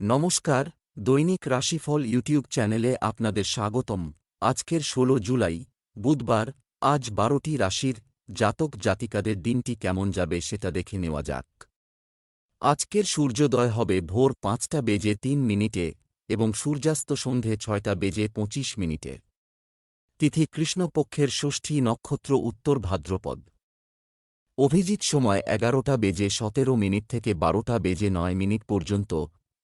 নমস্কার, দৈনিক রাশিফল ইউটিউব চ্যানেলে আপনাদের স্বাগতম। আজকের ১৬ জুলাই, বুধবার, আজ বারোটি রাশির জাতক জাতিকাদের দিনটি কেমন যাবে সেটা দেখে নেওয়া যাক। আজকের সূর্যোদয় হবে ভোর পাঁচটা বেজে তিন মিনিটে এবং সূর্যাস্ত সন্ধে ছয়টা বেজে পঁচিশ মিনিটে। তিথি কৃষ্ণপক্ষের ষষ্ঠী নক্ষত্র উত্তর ভাদ্রপদ। অভিজিৎ সময় এগারোটা বেজে সতেরো মিনিট থেকে বারোটা বেজে নয় মিনিট পর্যন্ত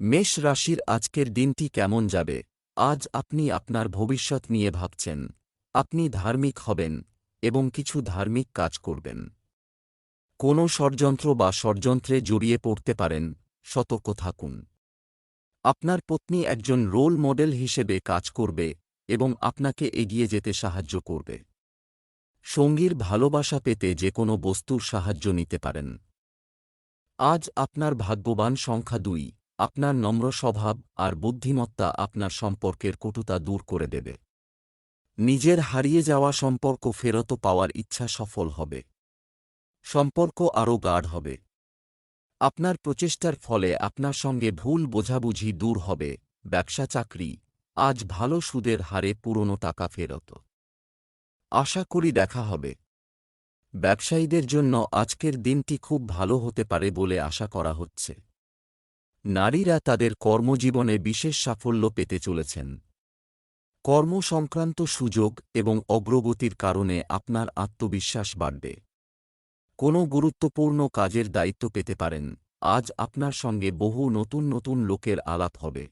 মেষ রাশির আজকের দিনটি কেমন যাবে? আজ আপনি আপনার ভবিষ্যৎ নিয়ে ভাবছেন। আপনি ধার্মিক হবেন এবং কিছু ধার্মিক কাজ করবেন। কোনো ষড়যন্ত্র বা ষড়যন্ত্রে জড়িয়ে পড়তে পারেন, সতর্ক থাকুন। আপনার পত্নী একজন রোল মডেল হিসেবে কাজ করবে এবং আপনাকে এগিয়ে যেতে সাহায্য করবে। সঙ্গীর ভালোবাসা পেতে যে কোনো বস্তুর সাহায্য নিতে পারেন। আজ আপনার ভাগ্যবান সংখ্যা দুই। আপনার নম্র স্বভাব আর বুদ্ধিমত্তা আপনার সম্পর্কের কটুতা দূর করে দেবে। নিজের হারিয়ে যাওয়া সম্পর্ক ফেরত পাওয়ার ইচ্ছা সফল হবে। সম্পর্ক আরও গাঢ় হবে। আপনার প্রচেষ্টার ফলে আপনার সঙ্গে ভুল বোঝাবুঝি দূর হবে, ব্যবসা, চাকরি, আজ ভালো সুদের হারে পুরনো টাকা ফেরত। আশা করি দেখা হবে। ব্যবসায়ীদের জন্য আজকের দিনটি খুব ভালো হতে পারে বলে আশা করা হচ্ছে। নারীরা তাদের কর্মজীবনে বিশেষ সাফল্য পেতে চলেছেন। কর্ম সংক্রান্ত সুযোগ এবং অগ্রগতির কারণে আপনার আত্মবিশ্বাস বাড়বে। কোনো গুরুত্বপূর্ণ কাজের দায়িত্ব পেতে পারেন। আজ আপনার সঙ্গে বহু নতুন নতুন লোকের আলাপ হবে।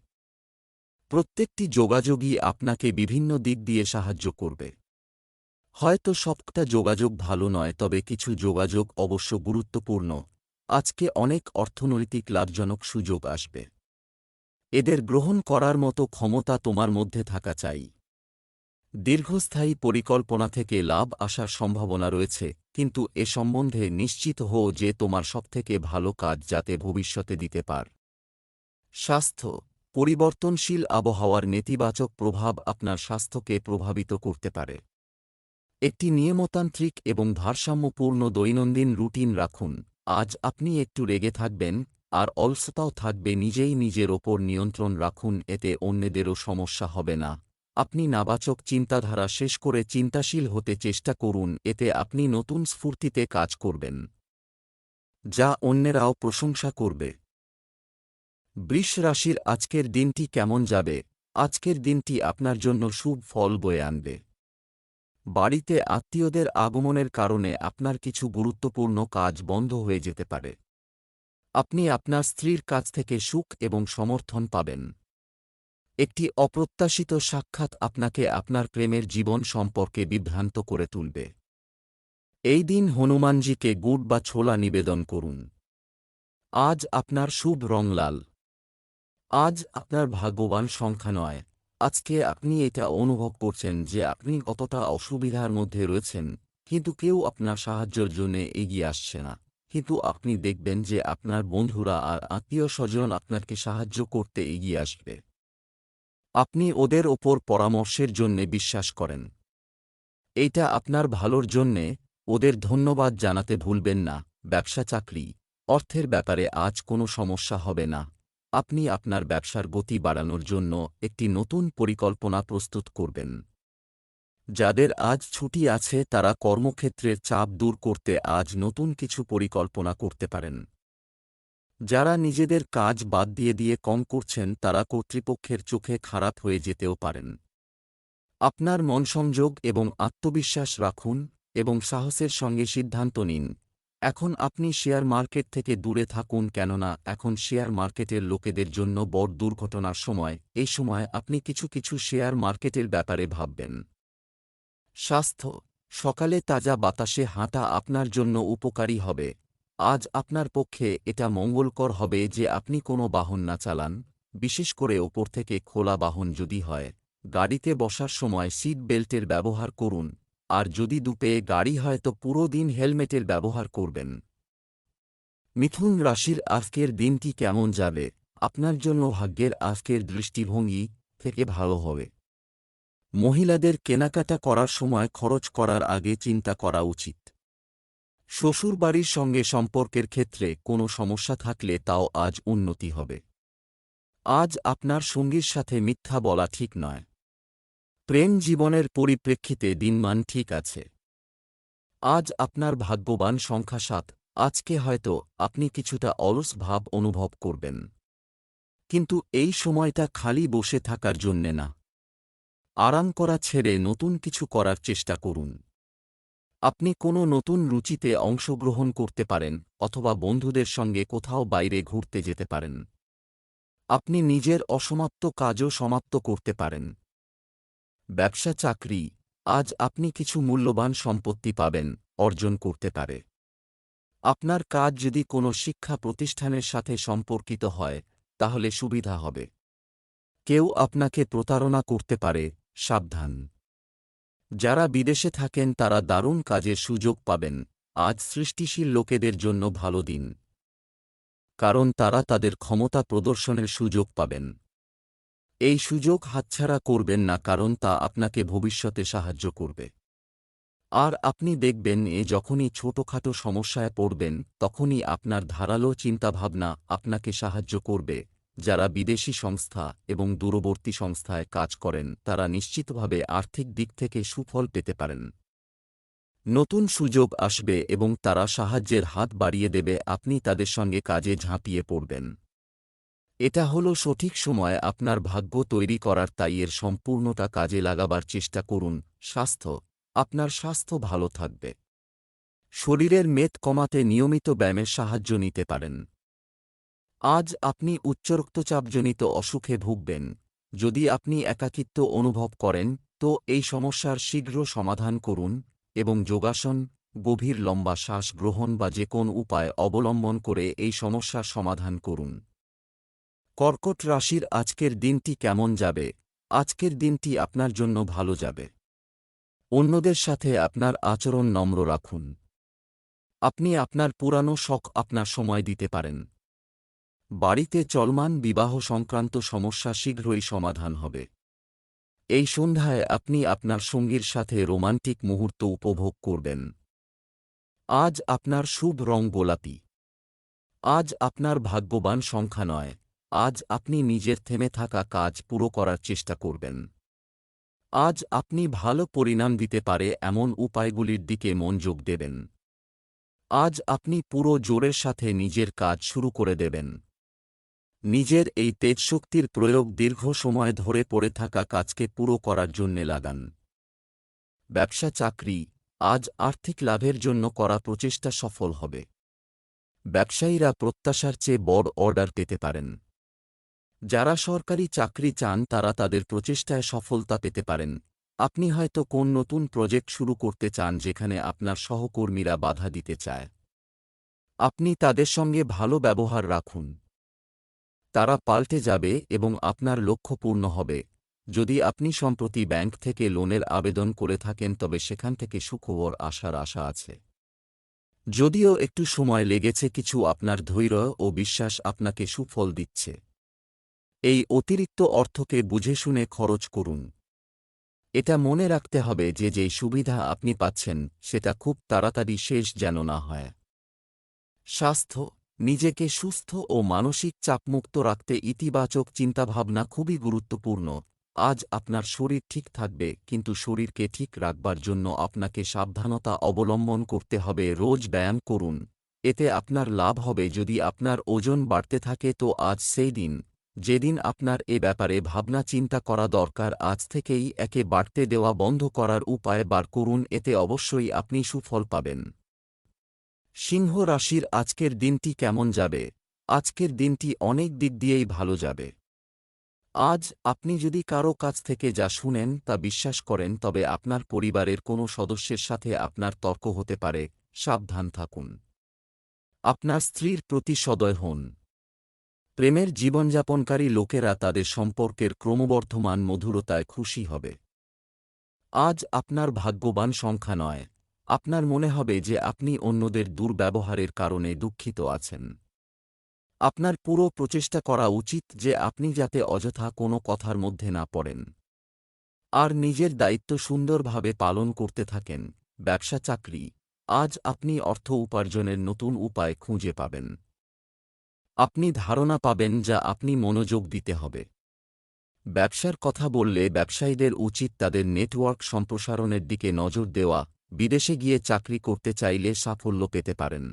প্রত্যেকটি যোগাযোগই আপনাকে বিভিন্ন দিক দিয়ে সাহায্য করবে। হয়তো সবটা যোগাযোগ ভালো নয়, তবে কিছু যোগাযোগ অবশ্য গুরুত্বপূর্ণ। আজকে অনেক অর্থনৈতিক লাভজনক সুযোগ আসবে। এদের গ্রহণ করার মতো ক্ষমতা তোমার মধ্যে থাকা চাই। দীর্ঘস্থায়ী পরিকল্পনা থেকে লাভ আসার সম্ভাবনা রয়েছে, কিন্তু এ সম্বন্ধে নিশ্চিত হও যে তোমার সবথেকে ভালো কাজ যাতে ভবিষ্যতে দিতে পার। স্বাস্থ্য, পরিবর্তনশীল আবহাওয়ার নেতিবাচক প্রভাব আপনার স্বাস্থ্যকে প্রভাবিত করতে পারে। একটি নিয়মতান্ত্রিক এবং ভারসাম্যপূর্ণ দৈনন্দিন রুটিন রাখুন। আজ আপনি একটু রেগে থাকবেন, আর অলসতাও থাকবে নিজেই নিজের ওপর নিয়ন্ত্রণ রাখুন, এতে অন্যদেরও সমস্যা হবে না। আপনি নাবাচক চিন্তাধারা শেষ করে চিন্তাশীল হতে চেষ্টা করুন, এতে আপনি নতুন স্ফূর্তিতে কাজ করবেন। যা অন্যেরাও প্রশংসা করবে। বৃষ রাশির আজকের দিনটি কেমন যাবে? আজকের দিনটি আপনার জন্য শুভ ফল বয়ে আনবে। বাড়িতে আত্মীয়দের আগমনের কারণে আপনার কিছু গুরুত্বপূর্ণ কাজ বন্ধ হয়ে যেতে পারে। আপনি আপনার স্ত্রীর কাছ থেকে সুখ এবং সমর্থন পাবেন। একটি অপ্রত্যাশিত সাক্ষাৎ আপনাকে আপনার প্রেমের জীবন সম্পর্কে বিভ্রান্ত করে তুলবে। এই দিন হনুমানজিকে গুড় বা ছোলা নিবেদন করুন। আজ আপনার শুভ রং লাল। আজ আপনার ভাগ্যবান সংখ্যা নয়। আজকে আপনি এটা অনুভব করছেন যে আপনি কতটা অসুবিধার মধ্যে রয়েছেন, কিন্তু কেউ আপনার সাহায্যের জন্য এগিয়ে আসছে না। কিন্তু আপনি দেখবেন যে আপনার বন্ধুরা আর আত্মীয় স্বজন আপনাকে সাহায্য করতে এগিয়ে আসবে। আপনি ওদের ওপর পরামর্শের জন্য বিশ্বাস করেন। এইটা আপনার ভালোর জন্যে ওদের ধন্যবাদ জানাতে ভুলবেন না, ব্যবসা চাকরি, অর্থের ব্যাপারে আজ কোনো সমস্যা হবে না। আপনি আপনার ব্যবসার গতি বাড়ানোর জন্য একটি নতুন পরিকল্পনা প্রস্তুত করবেন। যাদের আজ ছুটি আছে, তারা কর্মক্ষেত্রের চাপ দূর করতে আজ নতুন কিছু পরিকল্পনা করতে পারেন। যারা নিজেদের কাজ বাদ দিয়ে দিয়ে কম করছেন, তারা কর্তৃপক্ষের চোখে খারাপ হয়ে যেতেও পারেন। আপনার মনসংযোগ এবং আত্মবিশ্বাস রাখুন এবং সাহসের সঙ্গে সিদ্ধান্ত নিন। এখন আপনি শেয়ার মার্কেট থেকে দূরে থাকুন কেননা এখন শেয়ার মার্কেটের লোকেদের জন্য বড় দুর্ঘটনার সময়, এই সময় আপনি কিছু কিছু শেয়ার মার্কেটের ব্যাপারে ভাববেন। স্বাস্থ্য, সকালে তাজা বাতাসে হাঁটা আপনার জন্য উপকারী হবে। আজ আপনার পক্ষে এটা মঙ্গলকর হবে যে আপনি কোনো বাহন না চালান, বিশেষ করে ওপর থেকে খোলা বাহন যদি হয়। গাড়িতে বসার সময় সিট বেল্টের ব্যবহার করুন। আর যদি দুপে গাড়ি হয় তো পুরো দিন হেলমেটের ব্যবহার করবেন। মিথুন রাশির আজকের দিনটি কেমন যাবে? আপনার জন্য ভাগ্যের আজকের দৃষ্টিভঙ্গি থেকে ভালো হবে। মহিলাদের কেনাকাটা করার সময় খরচ করার আগে চিন্তা করা উচিত। শ্বশুরবাড়ির সঙ্গে সম্পর্কের ক্ষেত্রে কোনো সমস্যা থাকলে তাও আজ উন্নতি হবে। আজ আপনার সঙ্গীর সাথে মিথ্যা বলা ঠিক নয়। প্রেম জীবনের পরিপ্রেক্ষিতে দিনমান ঠিক আছে। আজ আপনার ভাগ্যবান সংখ্যা সাত, আজকে হয়তো আপনি কিছুটা অলস ভাব অনুভব করবেন। কিন্তু এই সময়টা খালি বসে থাকার জন্যে না। আরাম করা ছেড়ে নতুন কিছু করার চেষ্টা করুন। আপনি কোনো নতুন রুচিতে অংশগ্রহণ করতে পারেন অথবা বন্ধুদের সঙ্গে কোথাও বাইরে ঘুরতে যেতে পারেন। আপনি নিজের অসমাপ্ত কাজও সমাপ্ত করতে পারেন। ব্যবসা চাকরি, আজ আপনি কিছু মূল্যবান সম্পত্তি পাবেন, অর্জন করতে পারে। আপনার কাজ যদি কোনো শিক্ষা প্রতিষ্ঠানের সাথে সম্পর্কিত হয়, তাহলে সুবিধা হবে। কেউ আপনাকে প্রতারণা করতে পারে, সাবধান। যারা বিদেশে থাকেন, তারা দারুণ কাজের সুযোগ পাবেন, আজ সৃষ্টিশীল লোকেদের জন্য ভালো দিন। কারণ তারা তাদের ক্ষমতা প্রদর্শনের সুযোগ পাবেন। এই সুযোগ হাতছাড়া করবেন না কারণ তা আপনাকে ভবিষ্যতে সাহায্য করবে। আর আপনি দেখবেন এ যখনই ছোটখাটো সমস্যায় পড়বেন, তখনই আপনার ধারালো চিন্তাভাবনা আপনাকে সাহায্য করবে। যারা বিদেশি সংস্থা এবং দূরবর্তী সংস্থায় কাজ করেন, তারা নিশ্চিতভাবে আর্থিক দিক থেকে সুফল পেতে পারেন। নতুন সুযোগ আসবে এবং তারা সাহায্যের হাত বাড়িয়ে দেবে, আপনি তাদের সঙ্গে কাজে ঝাঁপিয়ে পড়বেন। এটা হল সঠিক সময় আপনার ভাগ্য তৈরি করার তাই এর সম্পূর্ণটা কাজে লাগাবার চেষ্টা করুন, স্বাস্থ্য, আপনার স্বাস্থ্য ভালো থাকবে। শরীরের মেদ কমাতে নিয়মিত ব্যায়ামের সাহায্য নিতে পারেন। আজ আপনি উচ্চ রক্তচাপজনিত অসুখে ভুগবেন। যদি আপনি একাকিত্ব অনুভব করেন, তো এই সমস্যার শীঘ্র সমাধান করুন এবং যোগাসন, গভীর লম্বা শ্বাস গ্রহণ বা যে কোন উপায় অবলম্বন করে এই সমস্যার সমাধান করুন। কর্কট রাশির আজকের দিনটি কেমন যাবে? আজকের দিনটি আপনার জন্য ভালো যাবে। অন্যদের সাথে আপনার আচরণ নম্র রাখুন। আপনি আপনার পুরানো শখ আপনার সময় দিতে পারেন। বাড়িতে চলমান বিবাহ সংক্রান্ত সমস্যা শীঘ্রই সমাধান হবে। এই সন্ধ্যায় আপনি আপনার সঙ্গীর সাথে রোমান্টিক মুহূর্ত উপভোগ করবেন। আজ আপনার শুভ রং গোলাপি। আজ আপনার ভাগ্যবান সংখ্যা নয়। আজ আপনি নিজের থেমে থাকা কাজ পুরো করার চেষ্টা করবেন। আজ আপনি ভালো পরিণাম দিতে পারে এমন উপায়গুলির দিকে মনোযোগ দেবেন। আজ আপনি পুরো জোরের সাথে নিজের কাজ শুরু করে দেবেন। নিজের এই তেজশক্তির প্রয়োগ দীর্ঘ সময় ধরে পড়ে থাকা কাজকে পুরো করার জন্যে লাগান। ব্যবসা চাকরি, আজ আর্থিক লাভের জন্য করা প্রচেষ্টা সফল হবে। ব্যবসায়ীরা প্রত্যাশার চেয়ে বড় অর্ডার পেতে পারেন। যারা সরকারি চাকরি চান তারা তাদের প্রচেষ্টায় সফলতা পেতে পারেন। আপনি হয়তো কোন নতুন প্রজেক্ট শুরু করতে চান যেখানে আপনার সহকর্মীরা বাধা দিতে চায়। আপনি তাদের সঙ্গে ভালো ব্যবহার রাখুন। তারা পাল্টে যাবে এবং আপনার লক্ষ্য পূর্ণ হবে। যদি আপনি সম্প্রতি ব্যাংক থেকে লোনের আবেদন করে থাকেন তবে সেখান থেকে সুখবর আসার আশা আছে। যদিও একটু সময় লেগেছে, কিছু আপনার ধৈর্য ও বিশ্বাস আপনাকে সুফল দিচ্ছে। এই অতিরিক্ত অর্থকে বুঝে শুনে খরচ করুন। এটা মনে রাখতে হবে যে যেই সুবিধা আপনি পাচ্ছেন, সেটা খুব তাড়াতাড়ি শেষ যেন না হয়। স্বাস্থ্য, নিজেকে সুস্থ ও মানসিক চাপমুক্ত রাখতে ইতিবাচক চিন্তাভাবনা খুবই গুরুত্বপূর্ণ। আজ আপনার শরীর ঠিক থাকবে, কিন্তু শরীরকে ঠিক রাখবার জন্য আপনাকে সাবধানতা অবলম্বন করতে হবে, রোজ ব্যায়াম করুন। এতে আপনার লাভ হবে, যদি আপনার ওজন বাড়তে থাকে, তো আজ সেই দিন। যেদিন আপনার এ ব্যাপারে ভাবনা চিন্তা করা দরকার, আজ থেকেই একে বাড়তে দেওয়া বন্ধ করার উপায় বার করুন, এতে অবশ্যই আপনি সুফল পাবেন। সিংহ রাশির আজকের দিনটি কেমন যাবে? আজকের দিনটি অনেক দিক দিয়েই ভালো যাবে। আজ আপনি যদি কারও কাছ থেকে যা শুনেন তা বিশ্বাস করেন, তবে আপনার পরিবারের কোনো সদস্যের সাথে আপনার তর্ক হতে পারে, সাবধান থাকুন। আপনার স্ত্রীর প্রতি সদয় হন। প্রেমের জীবনযাপনকারী লোকেরা তাদের সম্পর্কের ক্রমবর্ধমান মধুরতায় খুশি হবে। আজ আপনার ভাগ্যবান সংখ্যা নয়। আপনার মনে হবে যে আপনি অন্যদের দুর্ব্যবহারের কারণে দুঃখিত আছেন। আপনার পুরো প্রচেষ্টা করা উচিত যে আপনি যাতে অযথা কোনো কথার মধ্যে না পড়েন। আর নিজের দায়িত্ব সুন্দরভাবে পালন করতে থাকেন। ব্যবসা চাকরি। আজ আপনি অর্থ উপার্জনের নতুন উপায় খুঁজে পাবেন। আপনি ধারণা পাবেন যা আপনি মনোযোগ দিতে হবে। ব্যবসার কথা বললে ব্যবসায়ীদের উচিত তাদের নেটওয়ার্ক সম্প্রসারণের দিকে নজর দেওয়া, বিদেশে গিয়ে চাকরি করতে চাইলে সাফল্য পেতে পারেন।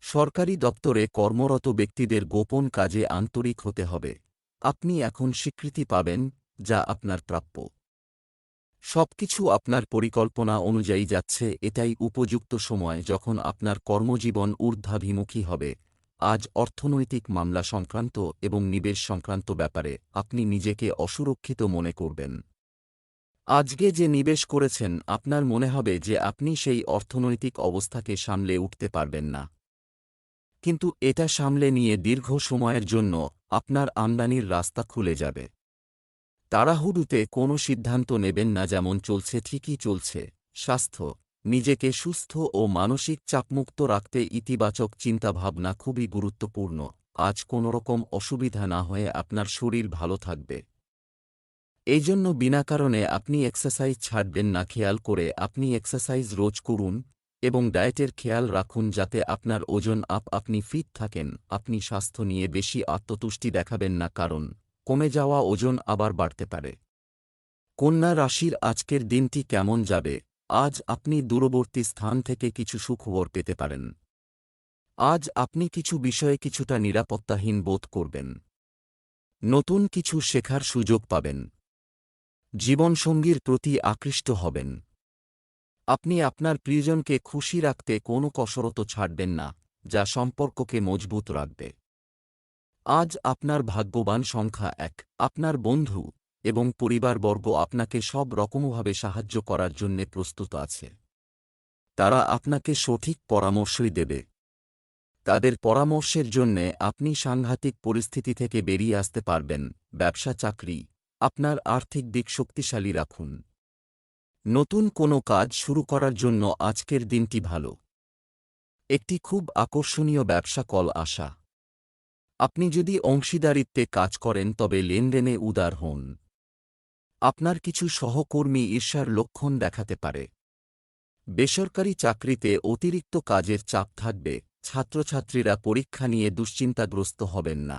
সরকারি দপ্তরে কর্মরত ব্যক্তিদের গোপন কাজে আন্তরিক হতে হবে। আপনি এখন স্বীকৃতি পাবেন যা আপনার প্রাপ্য। সবকিছু আপনার পরিকল্পনা অনুযায়ী যাচ্ছে, এটাই উপযুক্ত সময় যখন আপনার কর্মজীবন ঊর্ধ্বাভিমুখী হবে। আজ অর্থনৈতিক মামলা সংক্রান্ত এবং নিবেশ সংক্রান্ত ব্যাপারে আপনি নিজেকে অসুরক্ষিত মনে করবেন। আজকে যে নিবেশ করেছেন, আপনার মনে হবে যে আপনি সেই অর্থনৈতিক অবস্থাকে সামলে উঠতে পারবেন না। কিন্তু এটা সামলে নিয়ে দীর্ঘ সময়ের জন্য আপনার আমদানির রাস্তা খুলে যাবে। তাড়াহুড়ুতে কোনো সিদ্ধান্ত নেবেন না যেমন চলছে ঠিকই চলছে, স্বাস্থ্য নিজেকে সুস্থ ও মানসিক চাপমুক্ত রাখতে ইতিবাচক চিন্তাভাবনা খুবই গুরুত্বপূর্ণ। আজ কোনোরকম অসুবিধা না হয়ে আপনার শরীর ভালো থাকবে। এই জন্য বিনা কারণে আপনি এক্সারসাইজ ছাড়বেন না। খেয়াল করে আপনি এক্সারসাইজ রোজ করুন এবং ডায়েটের খেয়াল রাখুন যাতে আপনার ওজন আপ, আপনি ফিট থাকেন। আপনি স্বাস্থ্য নিয়ে বেশি আত্মতুষ্টি দেখাবেন না কারণ কমে যাওয়া ওজন আবার বাড়তে পারে। কন্যা রাশির আজকের দিনটি কেমন যাবে? আজ আপনি দূরবর্তী স্থান থেকে কিছু সুখবর পেতে পারেন। আজ আপনি কিছু বিষয়ে কিছুটা নিরাপত্তাহীন বোধ করবেন। নতুন কিছু শেখার সুযোগ পাবেন। জীবনসঙ্গীর প্রতি আকৃষ্ট হবেন। আপনি আপনার প্রিয়জনকে খুশি রাখতে কোনো কসরত ছাড়বেন না, যা সম্পর্ককে মজবুত রাখবে। আজ আপনার ভাগ্যবান সংখ্যা এক, আপনার বন্ধু এবং পরিবারবর্গ আপনাকে সব রকমভাবে সাহায্য করার জন্য প্রস্তুত আছে। তারা আপনাকে সঠিক পরামর্শই দেবে। তাদের পরামর্শের জন্যে আপনি সাংঘাতিক পরিস্থিতি থেকে বেরিয়ে আসতে পারবেন, ব্যবসা, চাকরি, আপনার আর্থিক দিক শক্তিশালী রাখুন। নতুন কোনো কাজ শুরু করার জন্য আজকের দিনটি ভালো। একটি খুব আকর্ষণীয় ব্যবসা কল আসা। আপনি যদি অংশীদারিত্বে কাজ করেন তবে লেনদেনে উদার হন। আপনার কিছু সহকর্মী ঈর্ষার লক্ষণ দেখাতে পারে। বেসরকারি চাকরিতে অতিরিক্ত কাজের চাপ থাকবে, ছাত্রছাত্রীরা পরীক্ষা নিয়ে দুশ্চিন্তাগ্রস্ত হবেন না।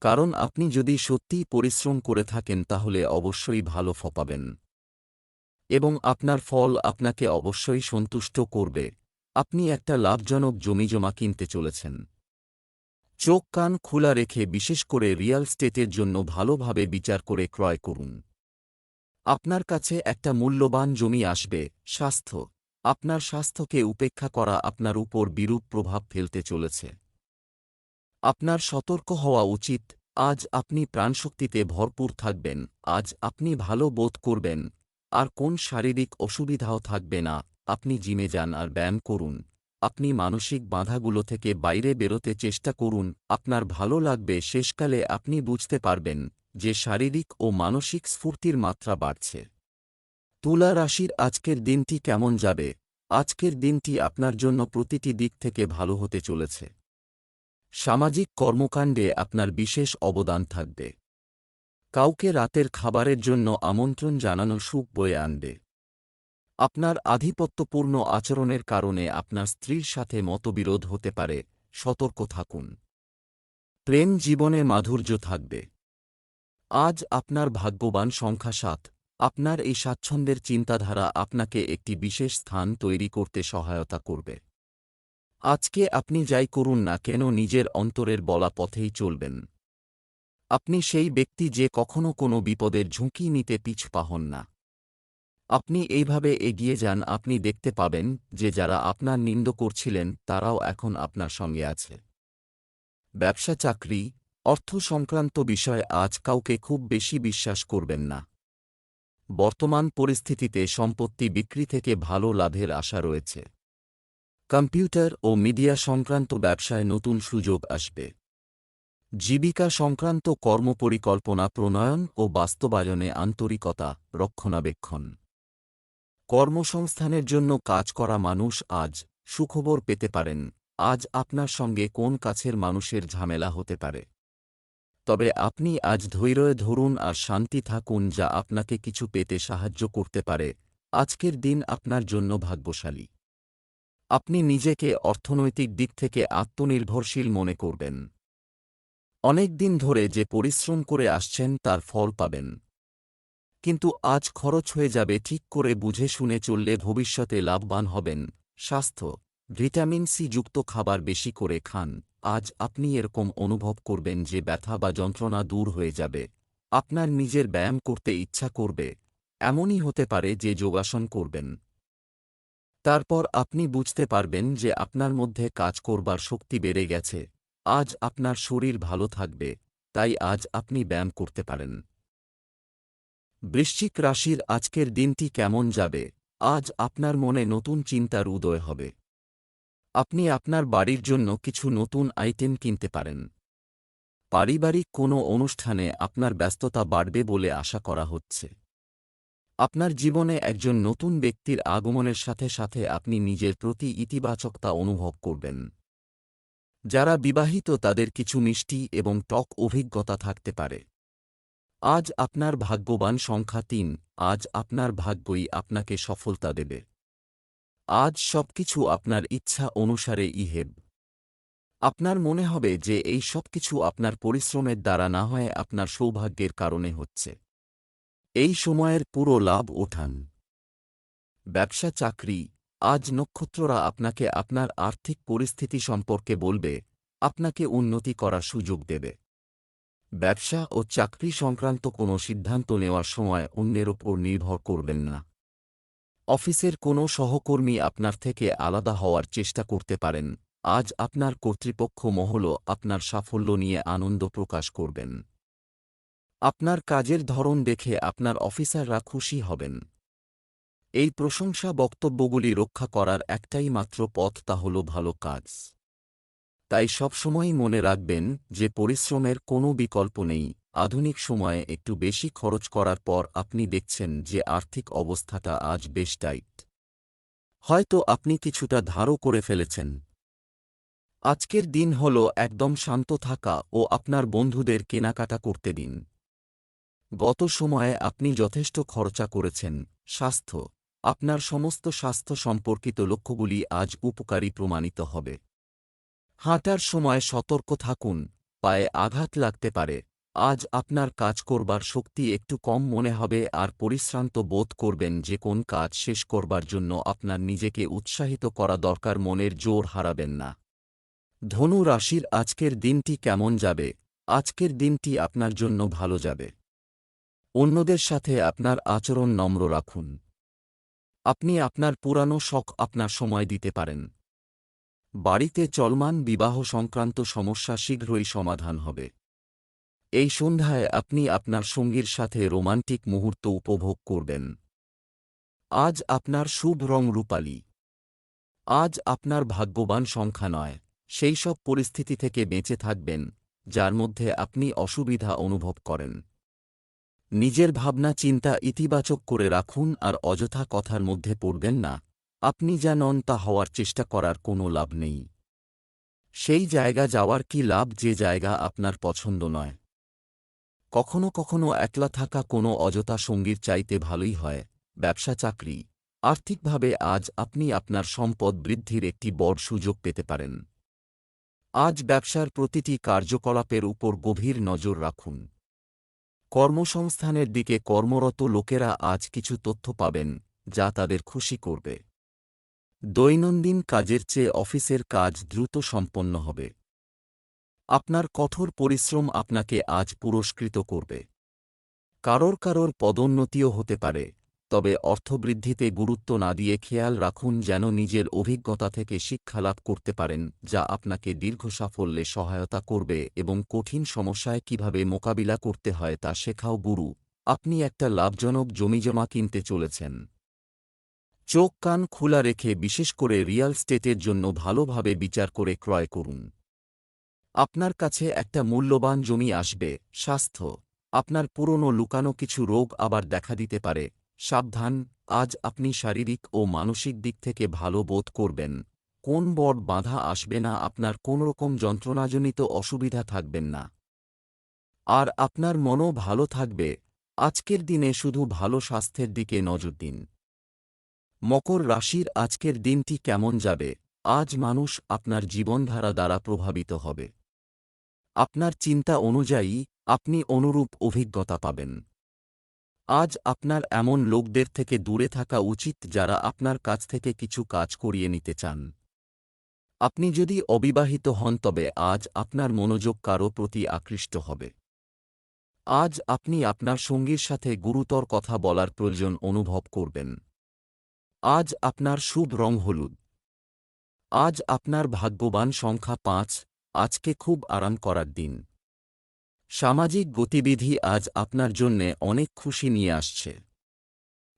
কারণ আপনি যদি সত্যিই পরিশ্রম করে থাকেন তাহলে অবশ্যই ভালো ফপাবেন এবং আপনার ফল আপনাকে অবশ্যই সন্তুষ্ট করবে। আপনি একটা লাভজনক জমিজমা কিনতে চলেছেন। চোখ কান খোলা রেখে বিশেষ করে রিয়াল স্টেটের জন্য ভালোভাবে বিচার করে ক্রয় করুন। আপনার কাছে একটা মূল্যবান জমি আসবে, স্বাস্থ্য। আপনার স্বাস্থ্যকে উপেক্ষা করা আপনার উপর বিরূপ প্রভাব ফেলতে চলেছে। আপনার সতর্ক হওয়া উচিত, আজ আপনি প্রাণশক্তিতে ভরপুর থাকবেন, আজ আপনি ভালো বোধ করবেন, আর কোন শারীরিক অসুবিধাও থাকবে না, আপনি জিমে যান আর ব্যায়াম করুন। আপনি মানসিক বাধাগুলো থেকে বাইরে বেরোতে চেষ্টা করুন, আপনার ভালো লাগবে, শেষকালে আপনি বুঝতে পারবেন। যে শারীরিক ও মানসিক স্ফূর্তির মাত্রা বাড়ছে। তুলা রাশির আজকের দিনটি কেমন যাবে? আজকের দিনটি আপনার জন্য প্রতিটি দিক থেকে ভালো হতে চলেছে। সামাজিক কর্মকাণ্ডে আপনার বিশেষ অবদান থাকবে। কাউকে রাতের খাবারের জন্য আমন্ত্রণ জানানো সুখ বয়ে আনবে। আপনার আধিপত্যপূর্ণ আচরণের কারণে আপনার স্ত্রীর সাথে মতবিরোধ হতে পারে, সতর্ক থাকুন। প্রেম জীবনে মাধুর্য থাকবে। আজ আপনার ভাগ্যবান সংখ্যা সাত। আপনার এই স্বাচ্ছন্দ্যের চিন্তাধারা আপনাকে একটি বিশেষ স্থান তৈরি করতে সহায়তা করবে। আজকে আপনি যাই করুন না কেন নিজের অন্তরের বলা পথেই চলবেন। আপনি সেই ব্যক্তি যে কখনো কোনো বিপদের ঝুঁকি নিতে পিছপা হন না। আপনি এইভাবে এগিয়ে যান, আপনি দেখতে পাবেন যে যারা আপনার নিন্দ করছিলেন, তারাও এখন আপনার সঙ্গে আছে। ব্যবসা চাকরি অর্থ সংক্রান্ত বিষয়ে আজ কাউকে খুব বেশি বিশ্বাস করবেন না। বর্তমান পরিস্থিতিতে সম্পত্তি বিক্রি থেকে ভালো লাভের আশা রয়েছে। কম্পিউটার ও মিডিয়া সংক্রান্ত ব্যবসায় নতুন সুযোগ আসবে। জীবিকা সংক্রান্ত কর্মপরিকল্পনা প্রণয়ন ও বাস্তবায়নে আন্তরিকতা, রক্ষণাবেক্ষণ। কর্মসংস্থানের জন্য কাজ করা মানুষ আজ সুখবর পেতে পারেন। আজ আপনার সঙ্গে কোন কাছের মানুষের ঝামেলা হতে পারে? তবে আপনি আজ ধৈর্য ধরুন আর শান্তি থাকুন যা আপনাকে কিছু পেতে সাহায্য করতে পারে। আজকের দিন আপনার জন্য ভাগ্যশালী। আপনি নিজেকে অর্থনৈতিক দিক থেকে আত্মনির্ভরশীল মনে করবেন। অনেক দিন ধরে যে পরিশ্রম করে আসছেন তার ফল পাবেন। কিন্তু আজ খরচ হয়ে যাবে ঠিক করে বুঝে শুনে চললে ভবিষ্যতে লাভবান হবেন। স্বাস্থ্য ভিটামিন সি যুক্ত খাবার বেশি করে খান। আজ আপনি এরকম অনুভব করবেন যে ব্যথা বা যন্ত্রণা দূর হয়ে যাবে। আপনার নিজের ব্যায়াম করতে ইচ্ছা করবে। এমনই হতে পারে যে যোগাসন করবেন। তারপর আপনি বুঝতে পারবেন যে আপনার মধ্যে কাজ করবার শক্তি বেড়ে গেছে। আজ আপনার শরীর ভালো থাকবে, তাই আজ আপনি ব্যায়াম করতে পারেন। বৃশ্চিক রাশির আজকের দিনটি কেমন যাবে? আজ আপনার মনে নতুন চিন্তার উদয় হবে। আপনি আপনার বাড়ির জন্য কিছু নতুন আইটেম কিনতে পারেন। পারিবারিক কোনো অনুষ্ঠানে আপনার ব্যস্ততা বাড়বে বলে আশা করা হচ্ছে। আপনার জীবনে একজন নতুন ব্যক্তির আগমনের সাথে সাথে আপনি নিজের প্রতি ইতিবাচকতা অনুভব করবেন। যারা বিবাহিত তাদের কিছু মিষ্টি এবং টক অভিজ্ঞতা থাকতে পারে। আজ আপনার ভাগ্যবান সংখ্যা তিন, আজ আপনার ভাগ্যই আপনাকে সফলতা দেবে। আজ সবকিছু আপনার ইচ্ছা অনুসারে ইহেব। আপনার মনে হবে যে এই সবকিছু আপনার পরিশ্রমের দ্বারা না হয় আপনার সৌভাগ্যের কারণে হচ্ছে। এই সময়ের পুরো লাভ ওঠান। ব্যবসা চাকরি, আজ নক্ষত্ররা আপনাকে আপনার আর্থিক পরিস্থিতি সম্পর্কে বলবে, আপনাকে উন্নতি করার সুযোগ দেবে। ব্যবসা ও চাকরি সংক্রান্ত কোনো সিদ্ধান্ত নেওয়ার সময় অন্যের ওপর নির্ভর করবেন না। অফিসের কোনো সহকর্মী আপনার থেকে আলাদা হওয়ার চেষ্টা করতে পারেন। আজ আপনার কর্তৃপক্ষ মহল আপনার সাফল্য নিয়ে আনন্দ প্রকাশ করবেন। আপনার কাজের ধরন দেখে আপনার অফিসাররা খুশি হবেন। এই প্রশংসা বক্তব্যগুলি রক্ষা করার একটাই মাত্র পথ তা হল ভালো কাজ। তাই সবসময়ই মনে রাখবেন যে পরিশ্রমের কোনো বিকল্প নেই। আধুনিক সময়ে একটু বেশি খরচ করার পর আপনি দেখছেন যে আর্থিক অবস্থাটা আজ বেশ টাইট। হয়তো আপনি কিছুটা ধারও করে ফেলেছেন। আজকের দিন হল একদম শান্ত থাকা ও আপনার বন্ধুদের কেনাকাটা করতে দিন। গত সময়ে আপনি যথেষ্ট খরচা করেছেন, স্বাস্থ্য, আপনার সমস্ত স্বাস্থ্য সম্পর্কিত লক্ষ্যগুলি আজ উপকারী প্রমাণিত হবে। হাঁটার সময় সতর্ক থাকুন, পায়ে আঘাত লাগতে পারে আজ আপনার কাজ করবার শক্তি একটু কম মনে হবে আর পরিশ্রান্ত বোধ করবেন যে কোন কাজ শেষ করবার জন্য আপনার নিজেকে উৎসাহিত করা দরকার, মনের জোর হারাবেন না। ধনু রাশির আজকের দিনটি কেমন যাবে? আজকের দিনটি আপনার জন্য ভালো যাবে। অন্যদের সাথে আপনার আচরণ নম্র রাখুন। আপনি আপনার পুরানো শখ আপনার সময় দিতে পারেন। বাড়িতে চলমান বিবাহ সংক্রান্ত সমস্যা শীঘ্রই সমাধান হবে। এই সন্ধ্যায় আপনি আপনার সঙ্গীর সাথে রোমান্টিক মুহূর্ত উপভোগ করবেন। আজ আপনার শুভ রং রূপালী। আজ আপনার ভাগ্যবান সংখ্যা নয়। সেই সব পরিস্থিতি থেকে বেঁচে থাকবেন, যার মধ্যে আপনি অসুবিধা অনুভব করেন। নিজের ভাবনা চিন্তা ইতিবাচক করে রাখুন আর অযথা কথার মধ্যে পড়বেন না। আপনি যা নন তা হওয়ার চেষ্টা করার কোনো লাভ নেই। সেই জায়গা যাওয়ার কি লাভ যে জায়গা আপনার পছন্দ নয়। কখনো কখনো একলা থাকা কোনো অযথা সঙ্গীর চাইতে ভালোই হয়, ব্যবসা চাকরি। আর্থিকভাবে আজ আপনি আপনার সম্পদ বৃদ্ধির একটি বড় সুযোগ পেতে পারেন। আজ ব্যবসার প্রতিটি কার্যকলাপের উপর গভীর নজর রাখুন। কর্মসংস্থানের দিকে কর্মরত লোকেরা আজ কিছু তথ্য পাবেন, যা তাদের খুশি করবে। দৈনন্দিন কাজের চেয়ে অফিসের কাজ দ্রুত সম্পন্ন হবে। আপনার কঠোর পরিশ্রম আপনাকে আজ পুরস্কৃত করবে। কারোর কারোর পদোন্নতিও হতে পারে, তবে অর্থবৃদ্ধিতে গুরুত্ব না দিয়ে খেয়াল রাখুন যেন নিজের অভিজ্ঞতা থেকে শিক্ষা লাভ করতে পারেন, যা আপনাকে দীর্ঘ সাফল্যে সহায়তা করবে এবং কঠিন সমস্যায় কীভাবে মোকাবিলা করতে হয় তা শেখাও গুরু। আপনি একটা লাভজনক জমিজমা কিনতে চলেছেন। চোখ কান খোলা রেখে বিশেষ করে রিয়াল স্টেটের জন্য ভালোভাবে বিচার করে ক্রয় করুন। আপনার কাছে একটা মূল্যবান জমি আসবে, স্বাস্থ্য। আপনার পুরনো লুকানো কিছু রোগ আবার দেখা দিতে পারে। সাবধান, আজ আপনি শারীরিক ও মানসিক দিক থেকে ভালো বোধ করবেন। কোন বড় বাধা আসবে না, আপনার কোনোরকম যন্ত্রণাজনিত অসুবিধা থাকবেন না। আর আপনার মনও ভালো থাকবে। আজকের দিনে শুধু ভালো স্বাস্থ্যের দিকে নজর দিন। মকর রাশির আজকের দিনটি কেমন যাবে? আজ মানুষ আপনার জীবনধারা দ্বারা প্রভাবিত হবে। আপনার চিন্তা অনুযায়ী আপনি অনুরূপ অভিজ্ঞতা পাবেন। আজ আপনার এমন লোকদের থেকে দূরে থাকা উচিত যারা আপনার কাছ থেকে কিছু কাজ করিয়ে নিতে চান। আপনি যদি অবিবাহিত হন তবে আজ আপনার মনোযোগ কারও প্রতি আকৃষ্ট হবে। আজ আপনি আপনার সঙ্গীর সাথে গুরুতর কথা বলার প্রয়োজন অনুভব করবেন। আজ আপনার শুভ রং হলুদ। আজ আপনার ভাগ্যবান সংখ্যা পাঁচ আজকে খুব আরাম করার দিন। সামাজিক গতিবিধি আজ আপনার জন্যে অনেক খুশি নিয়ে আসছে।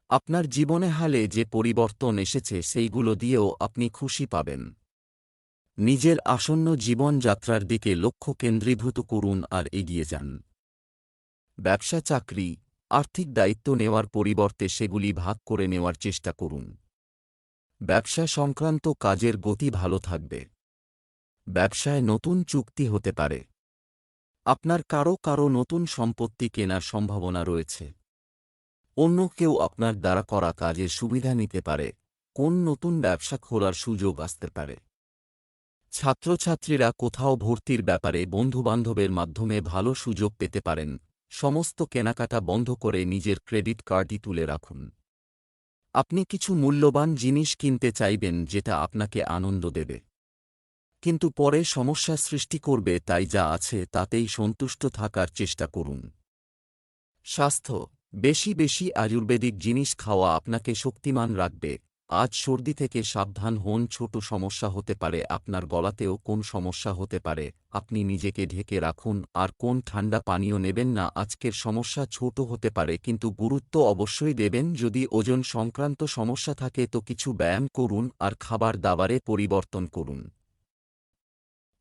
আপনার জীবনে হালে যে পরিবর্তন এসেছে সেইগুলো দিয়েও আপনি খুশি পাবেন। নিজের আসন্ন জীবনযাত্রার দিকে লক্ষ্য কেন্দ্রীভূত করুন আর এগিয়ে যান। ব্যবসা, চাকরি, আর্থিক দায়িত্ব নেওয়ার পরিবর্তে সেগুলি ভাগ করে নেওয়ার চেষ্টা করুন। ব্যবসা সংক্রান্ত কাজের গতি ভালো থাকবে। ব্যবসায় নতুন চুক্তি হতে পারে। আপনার কারও কারও নতুন সম্পত্তি কেনার সম্ভাবনা রয়েছে। অন্য কেউ আপনার দ্বারা করা কাজের সুবিধা নিতে পারে, কোন নতুন ব্যবসা খোলার সুযোগ আসতে পারে। ছাত্রছাত্রীরা কোথাও ভর্তির ব্যাপারে বন্ধুবান্ধবের মাধ্যমে ভালো সুযোগ পেতে পারেন। সমস্ত কেনাকাটা বন্ধ করে নিজের ক্রেডিট কার্ডই তুলে রাখুন। আপনি কিছু মূল্যবান জিনিস কিনতে চাইবেন যেটা আপনাকে আনন্দ দেবে। কিন্তু পরে সমস্যা সৃষ্টি করবে তাই যা আছে তাতেই সন্তুষ্ট থাকার চেষ্টা করুন। স্বাস্থ্য, বেশি বেশি আয়ুর্বেদিক জিনিস খাওয়া আপনাকে শক্তিমান রাখবে। আজ সর্দি থেকে সাবধান হন, ছোট সমস্যা হতে পারে, আপনার গলাতেও কোন সমস্যা হতে পারে, আপনি নিজেকে ঢেকে রাখুন, আর কোন ঠান্ডা পানীয় নেবেন না, আজকের সমস্যা ছোট হতে পারে, কিন্তু গুরুত্ব অবশ্যই দেবেন, যদি ওজন সংক্রান্ত সমস্যা থাকে তো কিছু ব্যায়াম করুন, আর খাবার দাবারে পরিবর্তন করুন।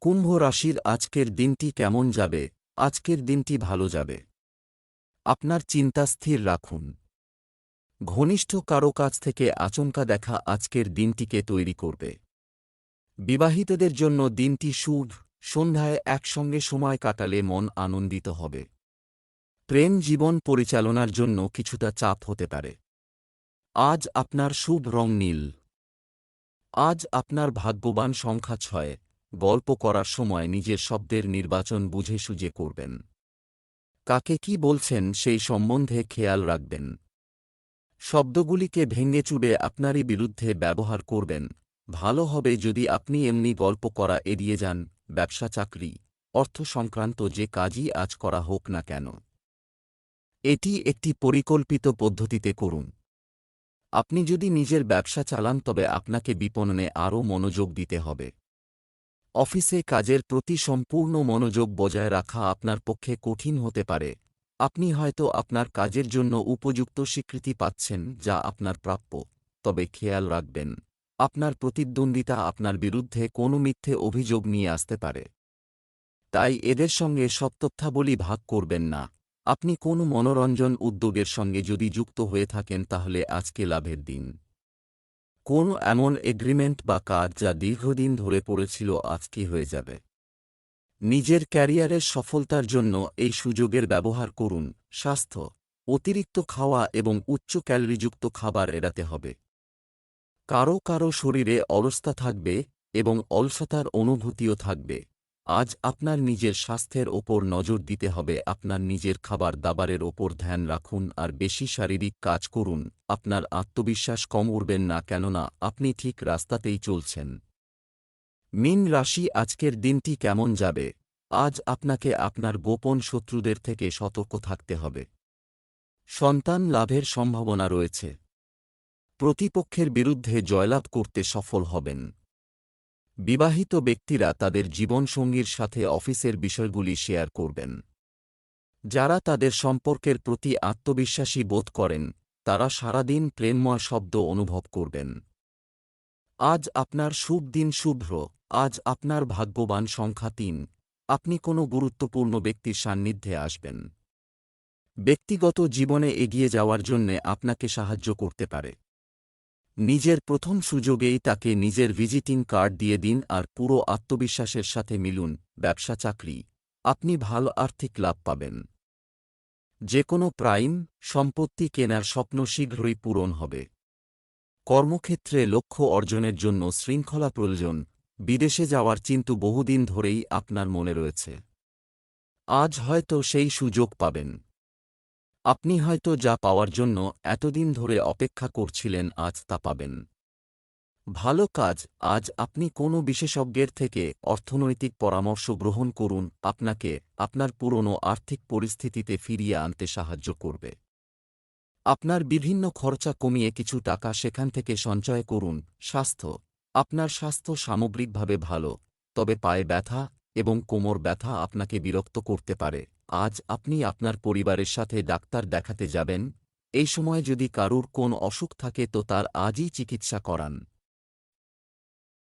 কুম্ভ রাশির আজকের দিনটি কেমন যাবে? আজকের দিনটি ভালো যাবে। আপনার চিন্তা স্থির রাখুন। ঘনিষ্ঠ কারও কাছ থেকে আচমকা দেখা আজকের দিনটিকে তৈরি করবে। বিবাহিতদের জন্য দিনটি শুভ। সন্ধ্যায় একসঙ্গে সময় কাটালে মন আনন্দিত হবে। প্রেম জীবন পরিচালনার জন্য কিছুটা চাপ হতে পারে। আজ আপনার শুভ রং নীল। আজ আপনার ভাগ্যবান সংখ্যা ছয়। গল্প করার সময় নিজের শব্দের নির্বাচন বুঝে সুঝে করবেন। কাকে কি বলছেন সেই সম্বন্ধে খেয়াল রাখবেন। শব্দগুলিকে ভেঙে চুবে আপনারই বিরুদ্ধে ব্যবহার করবেন। ভালো হবে যদি আপনি এমনি গল্প করা এড়িয়ে যান, ব্যবসা চাকরি, অর্থ সংক্রান্ত যে কাজই আজ করা হোক না কেন। এটি একটি পরিকল্পিত পদ্ধতিতে করুন। আপনি যদি নিজের ব্যবসা চালান তবে আপনাকে বিপণনে আরও মনোযোগ দিতে হবে। অফিসে কাজের প্রতি সম্পূর্ণ মনোযোগ বজায় রাখা আপনার পক্ষে কঠিন হতে পারে। আপনি হয়তো আপনার কাজের জন্য উপযুক্ত স্বীকৃতি পাচ্ছেন যা আপনার প্রাপ্য, তবে খেয়াল রাখবেন, আপনার প্রতিদ্বন্দ্বিতা আপনার বিরুদ্ধে কোনো মিথ্যে অভিযোগ নিয়ে আসতে পারে। তাই এদের সঙ্গে সপ্তত্থাবলী ভাগ করবেন না। আপনি কোনো মনোরঞ্জন উদ্যোগের সঙ্গে যদি যুক্ত হয়ে থাকেন তাহলে আজকে লাভের দিন। কোনো এমন এগ্রিমেন্ট বা কাজ যা দীর্ঘদিন ধরে পড়েছিল আজ কি হয়ে যাবে? নিজের ক্যারিয়ারের সফলতার জন্য এই সুযোগের ব্যবহার করুন। স্বাস্থ্য, অতিরিক্ত খাওয়া এবং উচ্চ ক্যালরিযুক্ত খাবার এড়াতে হবে। কারও কারও শরীরে অলস্তা থাকবে এবং অলসতার অনুভূতিও থাকবে। আজ আপনার নিজের স্বাস্থ্যের ওপর নজর দিতে হবে। আপনার নিজের খাবার দাবারের ওপর ধ্যান রাখুন আর বেশি শারীরিক কাজ করুন। আপনার আত্মবিশ্বাস কম উঠবেন না কেননা আপনি ঠিক রাস্তাতেই চলছেন। মিন রাশি, আজকের দিনটি কেমন যাবে? আজ আপনাকে আপনার গোপন শত্রুদের থেকে সতর্ক থাকতে হবে। সন্তান লাভের সম্ভাবনা রয়েছে। প্রতিপক্ষের বিরুদ্ধে জয়লাভ করতে সফল হবেন। বিবাহিত ব্যক্তিরা তাদের জীবনসঙ্গীর সাথে অফিসের বিষয়গুলি শেয়ার করবেন। যারা তাদের সম্পর্কের প্রতি আত্মবিশ্বাসী বোধ করেন, তারা সারাদিন প্রেমময় শব্দ অনুভব করবেন। আজ আপনার শুভ দিন শুভ্র, আজ আপনার ভাগ্যবান সংখ্যা তিন, আপনি কোনো গুরুত্বপূর্ণ ব্যক্তির সান্নিধ্যে আসবেন। ব্যক্তিগত জীবনে এগিয়ে যাওয়ার জন্যে আপনাকে সাহায্য করতে পারে। নিজের প্রথম সুযোগেই তাকে নিজের ভিজিটিং কার্ড দিয়ে দিন আর পুরো আত্মবিশ্বাসের সাথে মিলুন, ব্যবসা চাকরি। আপনি ভালো আর্থিক লাভ পাবেন। যে কোনো প্রাইম, সম্পত্তি কেনার স্বপ্ন শীঘ্রই পূরণ হবে। কর্মক্ষেত্রে লক্ষ্য অর্জনের জন্য শৃঙ্খলা প্রয়োজন, বিদেশে যাওয়ার চিন্তু বহুদিন ধরেই আপনার মনে রয়েছে। আজ হয়তো সেই সুযোগ পাবেন। আপনি হয়তো যা পাওয়ার জন্য এতদিন ধরে অপেক্ষা করছিলেন আজ তা পাবেন। ভালো কাজ, আজ আপনি কোনো বিশেষজ্ঞের থেকে অর্থনৈতিক পরামর্শ গ্রহণ করুন, আপনাকে আপনার পুরনো আর্থিক পরিস্থিতিতে ফিরিয়ে আনতে সাহায্য করবে। আপনার বিভিন্ন খরচা কমিয়ে কিছু টাকা সেখান থেকে সঞ্চয় করুন, স্বাস্থ্য, আপনার স্বাস্থ্য সামগ্রিকভাবে ভালো, তবে পায়ে ব্যথা এবং কোমর ব্যথা আপনাকে বিরক্ত করতে পারে। আজ আপনি আপনার পরিবারের সাথে ডাক্তার দেখাতে যাবেন। এই সময় যদি কারুর কোন অসুখ থাকে তো তার আজই চিকিৎসা করান।